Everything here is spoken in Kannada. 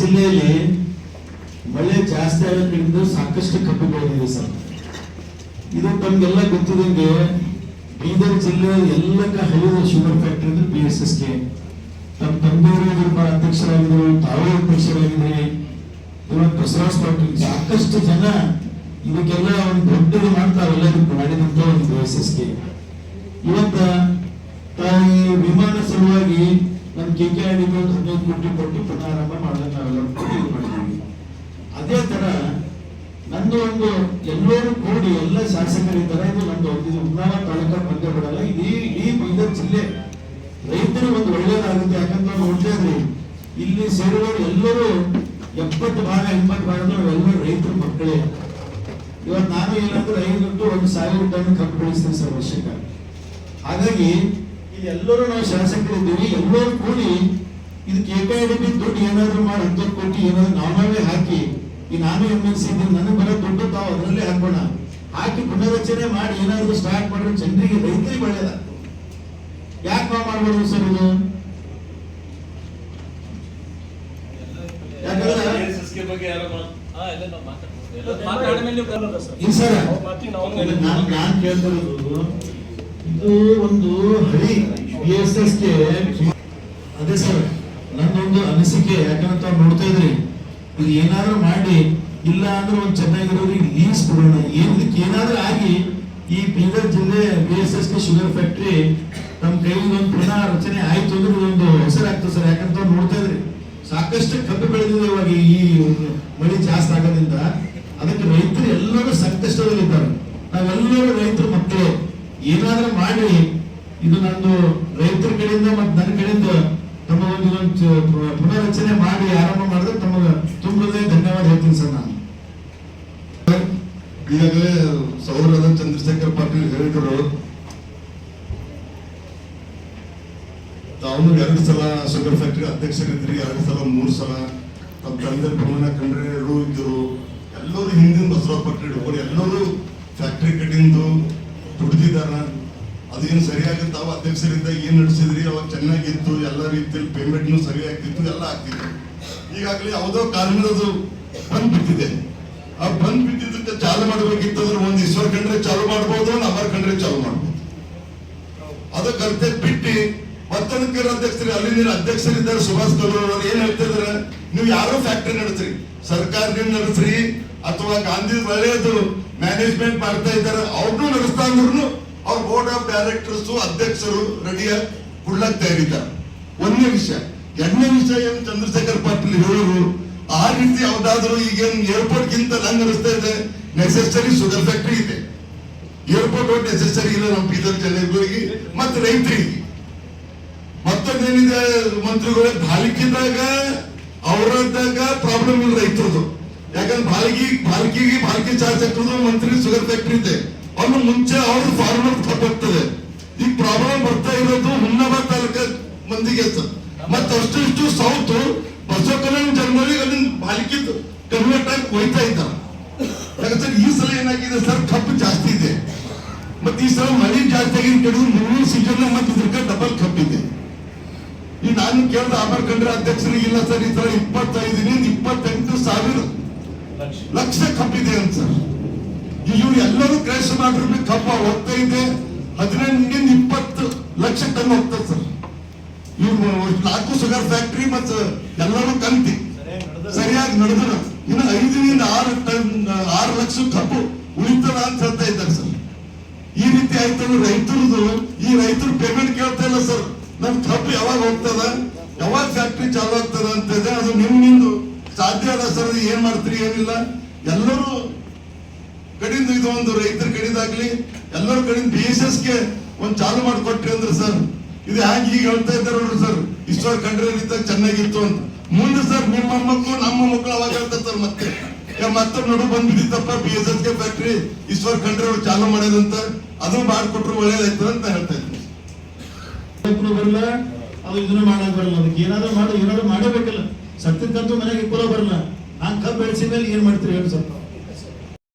ಜಿಲ್ಲೆಯಲ್ಲಿ ಮಳೆ ಜಾಸ್ತಿ ಆಗೋದ್ರಿಂದ ಸಾಕಷ್ಟು ಕಬ್ಬು ಬೆಳೆದಿದೆ ಸರ್. ಇದು ತಮ್ಗೆಲ್ಲ ಗೊತ್ತಿದಂಗೆ ಬೀದರ್ ಜಿಲ್ಲೆ ಎಲ್ಲಕ್ಕ ಹೈದ ಶುಗರ್ ಫ್ಯಾಕ್ಟರಿ ಅಂದ್ರೆ ಬಿ ಎಸ್ ಎಸ್ ಕೆ. ತಮ್ಮ ತಂದೆಯವರು ಅಧ್ಯಕ್ಷರಾಗಿದ್ರು, ತಾವೇ ಅಧ್ಯಕ್ಷರಾಗಿದ್ರಿ. ಇವತ್ತು ಬಸವರಾಜ್ ಪಾಟೀಲ್ ಸಾಕಷ್ಟು ಜನ ಇದಕ್ಕೆಲ್ಲ ಒಂದು ದೊಡ್ಡದು ಮಾಡ್ತಾರೆ ಇದಕ್ಕೆ ಮಾಡಿದಂತ ಒಂದು ಬಿ ಎಸ್ ಎಸ್ ಕೆ. ಇವತ್ತ ತಾಯಿ ವಿಮಾನ ಸಲುವಾಗಿ ನಮ್ಮ ಕೆ ಕೆ ಒಂದು ಹದಿನೈದು ಕೋಟಿ ಕೊಟ್ಟು ಪುನರಾರಂಭ ಮಾಡೋದನ್ನ ನಾವೆಲ್ಲರೂ ಮಾಡಿದ್ದೀವಿ. ಅದೇ ತರ ನಂದು ಒಂದು ಎಲ್ಲರೂ ಕೂಡಿ ಎಲ್ಲ ಶಾಸಕರಿದ್ದಾರೆ ಇದು ನಂದು ಒಂದು ಇದು ಉನ್ನಾವ ತಾಲೂಕ ಬಂದೇ ಬಿಡಲ್ಲ ಇಡೀ ಇಡೀ ಬೀದರ್ ಜಿಲ್ಲೆ ರೈತರಿಗೆ ಒಂದು ಒಳ್ಳೇದಾಗುತ್ತೆ. ಯಾಕಂದ್ರೆ ನೋಡ್ತಾ ಇದ್ರಿ ಇಲ್ಲಿ ಸೇರುವವರು ಎಲ್ಲರೂ ಎಪ್ಪತ್ತು ಭಾಗ, ಎಂಬತ್ತು ಭಾಗದವರು ಎಲ್ಲರೂ ರೈತರ ಮಕ್ಕಳೇ. ಇವತ್ತು ನಾನು ಏನಂದ್ರೆ ಐದು ಒಂದು ಸಾವಿರ ಟನ್ ಕಬ್ಬು ಬೆಳೆಸ್ತೀನಿ ಸರ್ ವರ್ಷಕ್ಕೆ. ಹಾಗಾಗಿ ಎಲ್ಲರೂ ನಾವು ಶಾಸಕರಿದ್ದೀವಿ ಎಲ್ಲರೂ ಕೂಡಿ ಇದು ಕೆ ಪಿ ಐ ಡಿ ದುಡ್ಡು ಏನಾದ್ರು ಮಾಡಿ ಹತ್ತು ಕೋಟಿ ಏನಾದ್ರು ನಾವು ನಾವೇ ಹಾಕಿ ಈ ನಾನು ಎಂ ಎಲ್ ಸಿ ಇದ್ದೀನಿ ನನಗೆ ಬರೋ ದುಡ್ಡು ತಾವು ಅದರಲ್ಲೇ ಹಾಕೋಣ. ಹಾಕಿ ಪುನರಚನೆ ಮಾಡಿ ಏನಾದ್ರು ಸ್ಟಾರ್ಟ್ ಮಾಡಿದ್ರೆ ಜನರಿಗೆ ರೈತರಿಗೆ ಒಳ್ಳೇದ. ಯಾಕೆ ನಾವು ಮಾಡ್ಬೋದು ಸರ್ ಇದು? ಯಾಕಂದ್ರೆ ASSK ಬಗ್ಗೆ ಯಾರೋ ಮಾತ್- ಹಾ, ಎಲ್ಲ ನಾವು ಮಾತಾಡ್ಬೋದು. ಎಲ್ಲ ಮಾತಾಡಿದ್ಮೇಲೆ ನೀವು ಅಲ್ಲ ಸರ್ ಇಲ್ಲ ಸರ್. ಮತ್ತೆ ನಾವು ನಾನು ನಾನು ಕೇಳ್ತಿರೋದು ಇದು ಒಂದು ಹಳಿ ಬಿ ಎಸ್ ಎಸ್ಗೆ ಅದೇ ಸರ್, ನನ್ನೊಂದು ಅನಿಸಿಕೆ ಯಾಕಂತ ನೋಡ್ತಾ ಇದ್ರಿ. ಇದು ಏನಾದ್ರೂ ಮಾಡಿ, ಇಲ್ಲ ಅಂದ್ರೆ ಒಂದು ಚೆನ್ನಾಗಿರೋರಿಗೆ ಲೀಸ್ ಕೊಡೋಣ. ಏನ್ ಏನಾದ್ರೂ ಆಗಿ ಈ ಬೀದರ್ ಜಿಲ್ಲೆ B S S K sugar factory ನಮ್ಮ ಕೈಗೆ ಒಂದು ಪುನಃ ರಚನೆ ಆಯ್ತು ಅಂದ್ರೆ ಒಂದು ಹೆಸರಾಗ್ತದೆ ಸರ್. ಯಾಕಂತ ನೋಡ್ತಾ ಇದ್ರಿ. ಸಾಕಷ್ಟು ಕಬ್ಬು ಬೆಳೆದಿದೆ ಇವಾಗ ಈ ಮಳೆ ಜಾಸ್ತಿ ಆಗೋದ್ರಿಂದ. ಅದಕ್ಕೆ ರೈತರು ಎಲ್ಲರೂ ಸಂಕಷ್ಟದಲ್ಲಿದ್ದಾರೆ. ನಾವೆಲ್ಲರೂ ರೈತರ ಮಕ್ಕಳು. ಏನಾದ್ರೂ ಮಾಡಿ, ಇದು ನಂದು ರೈತರ ಕಡೆಯಿಂದ ಮತ್ತು ನನ್ನ ಕಡೆಯಿಂದ ತಮ್ಮ ಒಂದು ಪುನರಚನೆ ಮಾಡಿ ಆರಂಭ ಮಾಡಿದ್ರೆ ತಮಗೆ ತುಂಬದೇ ಧನ್ಯವಾದ ಹೇಳ್ತೀನಿ ಸರ್ ನಾನು. ಈಗಾಗಲೇ ಸೌರದ ಚಂದ್ರಶೇಖರ್ ಪಾಟೀಲ್ ಹೇಳಿದರು ತಾವು ಎರಡು ಸಲ ಶುಗರ್ ಫ್ಯಾಕ್ಟರಿ ಅಧ್ಯಕ್ಷರಿದ್ರಿ ಎರಡು ಸಲ, ಮೂರು ಸಲ. ತಮ್ಮ ತಂದೆ ಕಂಡ್ರೆ ಎರಡೂ ಇದ್ದರು ಎಲ್ಲರೂ ಹಿಂದಿನ ಬಸವ ಪಾಟೀಲ್ ಹಿಡ್ಕೊಂಡು ಎಲ್ಲರೂ ಫ್ಯಾಕ್ಟರಿ ಕಡೆಯಿಂದ ದುಡ್ದಿದಾರ ಅದೇನು ಸರಿಯಾಗಿ ತಾವು ಅಧ್ಯಕ್ಷರಿಂದ ಏನು ನಡೆಸಿದ್ರಿ? ಅವಾಗ ಚೆನ್ನಾಗಿತ್ತು, ಎಲ್ಲ ರೀತಿಯಲ್ಲಿ ಪೇಮೆಂಟ್ನು ಸರಿ ಆಗ್ತಿತ್ತು ಎಲ್ಲ ಆಗ್ತಿತ್ತು. ಈಗಾಗಲೇ ಯಾವುದೋ ಕಾರಣದ್ದು ಬಂದ್ ಬಿಟ್ಟಿದೆ ಆ ಬಂದ್ ಬಿಟ್ಟಿದ್ದಕ್ಕೆ ಚಾಲು ಮಾಡ್ಬೇಕಿತ್ತಂದ್ರೆ ಒಂದ್ ಈಶ್ವರ್ ಕಂಡ್ರೆ ಚಾಲು ಮಾಡ್ಬೋದು ಅಮರ್ ಕಂಡ್ರೆ ಚಾಲು ಮಾಡ್ಬೋದು. ಅದಕ್ಕಂತೆ ಬಿಟ್ಟು ಮತ್ತೊಂದಕ್ಕೆ ಅಧ್ಯಕ್ಷರು, ಅಲ್ಲಿ ನೀನು ಅಧ್ಯಕ್ಷರಿದ್ದಾರೆ, ಸುಭಾಷ್ ಕಲ್ಲೂರ್ ಅವರು ಏನ್ ಹೇಳ್ತಿದಾರೆ ನೀವು ಯಾರೋ ಫ್ಯಾಕ್ಟರಿ ನಡೆಸ್ರಿ. ಸರ್ಕಾರದಿಂದ ನಡೆಸ್ರಿ. ಅಥವಾ ಗಾಂಧಿ ಒಳ್ಳೆಯದು ಮ್ಯಾನೇಜ್ಮೆಂಟ್ ಮಾಡ್ತಾ ಇದ್ದಾರೆ ಅವ್ರನ್ನೂ ನಡೆಸ್ತಾ ಅಂದ್ರೂ ಅವ್ರ ಬೋರ್ಡ್ ಆಫ್ ಡೈರೆಕ್ಟರ್ಸ್ ಅಧ್ಯಕ್ಷರು ರೆಡಿಯ ಕೊಡ್ಲಕ್ ತಯಾರಿದ್ದಾರೆ ಒಂದನೇ ವಿಷಯ. ಎರಡನೇ ವಿಷಯ ಏನು ಚಂದ್ರಶೇಖರ್ ಪಾಟೀಲ್ ಹೇಳೋರು ಆ ರೀತಿ ಯಾವ್ದಾದ್ರು ಈಗೇನು ಏರ್ಪೋರ್ಟ್ ಗಿಂತ ನಂಗೆ ಅನಿಸ್ತಾ ಇದೆ ನೆಸೆಸರಿ ಶುಗರ್ ಫ್ಯಾಕ್ಟ್ರಿ ಇದೆ. ಏರ್ಪೋರ್ಟ್ ನೆಸೆಸರಿ ಇಲ್ಲ ನಮ್ಮ ಬೀದರ್ ಜನರಿಗೆ ಮತ್ತೆ ರೈತರಿಗೆ. ಮತ್ತೊಂದೇನಿದೆ ಮಂತ್ರಿಗಳು ಬಾಲಿಕಿದಾಗ ಅವರದಾಗ ಪ್ರಾಬ್ಲಮ್ ಇಲ್ಲ ರೈತರದು ಯಾಕಂದ್ರೆ ಬಾಲಿಗೆ ಬಾಲ್ಕಿಗೆ ಬಾಲ್ಕಿ ಚಾರ್ಜ್ ಹಾಕೋದು ಮಂತ್ರಿ ಶುಗರ್ ಫ್ಯಾಕ್ಟ್ರಿ ಇದೆ. ಅವ್ನು ಮುಂಚೆ ಅವ್ರದ್ದು ಫಾರ್ಮರ್ ತಪ್ಪಾಗ್ತದೆ ಈ ಪ್ರಾಬ್ಲಮ್ ಬರ್ತಾ ಇರೋದು ಹುಮ್ನಾಬಾದ್ ತಾಲೂಕ ಮಂದಿಗೆ ಮತ್ತೆ ಅಷ್ಟು ಇಷ್ಟು ಸೌತ್ ಬಸವಕಲ್ಯಾಣ ಜನರಿಗೆ ಅದನ್ನ ಬಾಲಿಕಿದ್ದು ಕನ್ವರ್ಟ್ ಕೊಯ್ತಾ ಇದ್ದಾರೆ. ಯಾಕಂದ್ರೆ ಈ ಸಲ ಏನಾಗಿದೆ ಸರ್ ಕಪ್ಪು ಜಾಸ್ತಿ ಇದೆ. ಮತ್ತೆ ಈ ಸಲ ಮಳೆ ಜಾಸ್ತಿ ಆಗಿ ಕಡಿದು ಮೂರು ಸೀಸನ್ ಮತ್ತೆ ಇದ್ರಕ್ಕೆ ಡಬಲ್ ಕಪ್ಪಿದೆ ಈ ನಾನು ಕೇಳಿದ ಆಮರ್ ಕಂಡ್ರೆ ಅಧ್ಯಕ್ಷರಿಗೆ ಇಲ್ಲ ಸರ್ ಈ ತರ ಇಪ್ಪತ್ತೈದರಿಂದ ಇಪ್ಪತ್ತೆಂಟು ಸಾವಿರ ಲಕ್ಷ. ಲಕ್ಷ ಕಪ್ಪಿದೆ ಅಂತ ಸರ್. ಇವ್ರು ಎಲ್ಲರೂ ಕ್ರ್ಯಾಶ್ ಮಾಡಿರ್ಬೇಕು ಕಪ್ಪ ಹೋಗ್ತಾ ಇದೆ. ಹದಿನೆಂಟರಿಂದ ಇಪ್ಪತ್ತು ಲಕ್ಷ ಟನ್ ಹೋಗ್ತದೆ ಸರ್. ಇವ್ರು ನಾಲ್ಕು ಸುಗರ್ ಫ್ಯಾಕ್ಟ್ರಿ ಮತ್ತು ಎಲ್ಲರೂ ಕಲ್ತಿ. ಸರಿಯಾಗಿ ನಡೆದ ಸರಿಯಾಗಿ ನಡೆದ್ರು ಇನ್ನು ಐದರಿಂದ ಆರು ಟನ್, ಆರು ಲಕ್ಷ ಕಬ್ಬು ಉಳಿತದ ಅಂತ ಹೇಳ್ತಾ ಇದ್ದಾರೆ ಸರ್. ಈ ರೀತಿ ಆಯ್ತು ರೈತರದು, ಈ ರೈತರು ಪೇಮೆಂಟ್ ಕೇಳ್ತಾ ಇಲ್ಲ ಸರ್. ನಮ್ ಕಬ್ಬು ಯಾವಾಗ ಹೋಗ್ತದ? ಯಾವಾಗ ಫ್ಯಾಕ್ಟ್ರಿ ಚಾಲು ಆಗ್ತದ ಅಂತ ಇದೆ. ಅದು ನಿಮ್ ಸಾಧ್ಯ ಅದ ಸರ್. ಏನ್ ಮಾಡ್ತೀರಿ? ಏನಿಲ್ಲ. ಎಲ್ಲರೂ ಕಡೆಯಿಂದ ಇದು ಒಂದು ರೈತರ ಕಡಿದಾಗ್ಲಿ, ಎಲ್ಲರ ಕಡಿಂದ ಬಿ ಎಸ್ ಎಸ್ಗೆ ಒಂದ್ ಚಾಲು ಮಾಡಿಕೊಟ್ರಿ ಅಂದ್ರೆ ಸರ್. ಇದು ಹ್ಯಾಂಗ ಈಗ ಹೇಳ್ತಾ ಇದ್ದಾರೆ ನೋಡ್ರಿ ಸರ್. ಇಷ್ಟೋ ಕಂಡ್ರೆ ಇದ್ದಾಗ ಚೆನ್ನಾಗಿತ್ತು ಅಂತ. ಮುಂದೆ ಸರ್ ನಿಮ್ಮ ಮಕ್ಕಳು ನಮ್ಮ ಮಕ್ಕಳು ಅವಾಗ ಹೇಳ್ತಾರೆ ಸರ್ ಮತ್ತೆ ಮತ್ತೆ ನಡು ಬಂದ್ಬಿಟ್ಟಿತ್ತಪ್ಪ ಬಿ ಎಸ್ ಎಸ್ಗೆ ಫ್ಯಾಕ್ಟ್ರಿ ಈಶ್ವರ್ ಖಂಡ್ರೆ ಅವ್ರು ಚಾಲು ಮಾಡೋದಂತ ಅದು ಮಾಡ್ಕೊಟ್ರು ಒಳ್ಳೇದಾಯ್ತು ಅಂತ ಹೇಳ್ತಾ ಇದ್ದೀನಿ. ಬರಲ್ಲ ಅದು ಇದನ್ನು ಮಾಡಕ್ ಬರಲ್ಲ ಅದಕ್ಕೆ ಏನಾದ್ರೂ ಮಾಡಿ, ಏನಾದ್ರು ಮಾಡಬೇಕಲ್ಲ ಸತ್ಯಕ್ಕಂತೂ ಮನೆಗೆ ಕುಲ ಬರಲ್ಲ ನಾನು ಕಬ್ಬು ಬೆಳೆಸಿದ ಮೇಲೆ ಏನ್ ಮಾಡ್ತೀರಿ ಹೇಳಿ ಸ್ವಲ್ಪ.